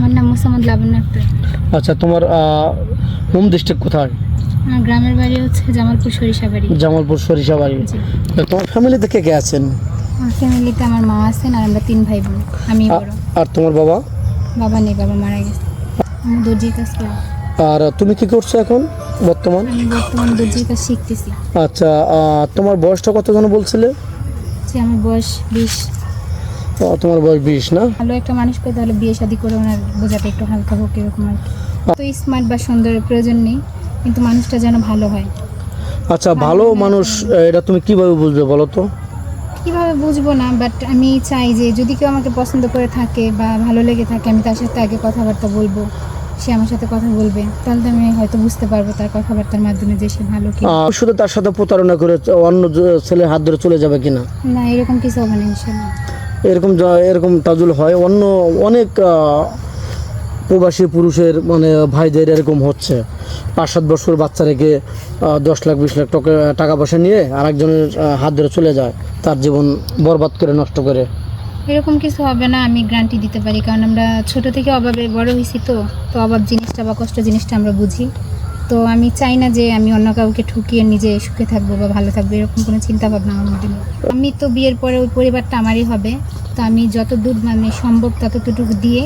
আমার নাম মোসাম্মদ লাবণ্য আচ্ছা তোমার হোম ডিস্ট্রিক্ট কোথায়? আমার গ্রামের বাড়ি হচ্ছে জামালপুর সরিষা বাড়ি। জামালপুর সরিষাবাড়ি তোমার ফ্যামিলিতে কে কে আছেন? আমার ফ্যামিলিতে আমার মা আছেন আর আমরা তিন ভাই বোন আমি বড়। আর তোমার বাবা? বাবা নেই বাবা মারা গেছে। আমি দর্জির কাজ করি। আর তুমি কি করছ এখন বর্তমান? আমি বর্তমান দর্জির কাজ শিখতেছি। আচ্ছা তোমার বয়সটা কত যেন বলছিলে? যে আমার বয়স বিশ। তোমার বয়স বিশ না? ভালো একটা মানুষ পেয়ে তাহলে বিয়ে শাদি করে ওনার বোঝাটা একটু হালকা হোক এরকম আর কি। তো স্মার্ট বা সুন্দরের প্রয়োজন নেই কিন্তু মানুষটা যেন ভালো হয়। আচ্ছা ভালো মানুষ এটা তুমি কীভাবে বুঝবে বলো তো? কীভাবে বুঝব না বাট আমি চাই যে যদি কেউ আমাকে পছন্দ করে থাকে বা ভালো লেগে থাকে আমি তার সাথে আগে কথাবার্তা বলব। সে আমার সাথে কথা বলবে তাহলে আমি হয়তো বুঝতে পারব তার কথাবার্তার মাধ্যমে যে সে ভালো কি। শুধু তার সাথে প্রতারণা করে অন্য ছেলের হাত ধরে চলে যাবে কিনা? না এরকম কিছু হবে না ইনশাল্লাহ। এরকম এরকম তাজুল হয়। অন্য অনেক প্রবাসী পুরুষের মানে ভাইদের এরকম হচ্ছে। পাঁচ সাত বছর বাচ্চা রেখে দশ লাখ, বিশ লাখ টাকা টাকা পয়সা নিয়ে আরেকজনের হাত ধরে চলে যায়। তার জীবন বরবাদ করে, নষ্ট করে। এরকম কিছু হবে না, আমি গ্যারান্টি দিতে পারি। কারণ আমরা ছোট থেকে অভাবে বড় হয়েছি তো। তো অভাব জিনিসটা বা কষ্ট জিনিসটা আমরা বুঝি। তো আমি চাই না যে আমি অন্য কাউকে ঠুকিয়ে নিজে সুখে থাকব বা ভালো থাকব এরকম কোনো চিন্তা ভাবনা আমার মধ্যে নেই। আমি তো বিয়ের পরে ওই পরিবারটা আমারই হবে তো আমি যত দূর মানে সম্ভব ততটুকু দিয়ে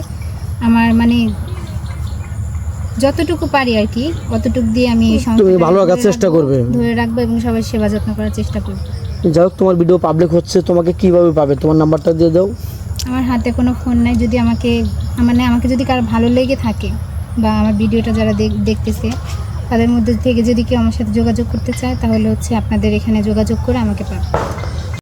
আমার মানে যতটুকু পারি আর কি অতটুকু দিয়ে আমি তুমি ভালো রাখার চেষ্টা করবে। ধরে রাখব এবং সবার সেবা যত্ন করার চেষ্টা করব। যাই হোক তোমার ভিডিও পাবলিক হচ্ছে তোমাকে কীভাবে পাবে? তোমার নাম্বারটা দিয়ে দাও। আমার হাতে কোনো ফোন নাই যদি আমাকে মানে আমাকে যদি কারও ভালো লেগে থাকে বা আমার ভিডিওটা যারা দেখতেছে তাদের মধ্যে থেকে যদি কেউ আমার সাথে যোগাযোগ করতে চায়, তাহলে হচ্ছে আপনাদের এখানে যোগাযোগ করে আমাকে পাবে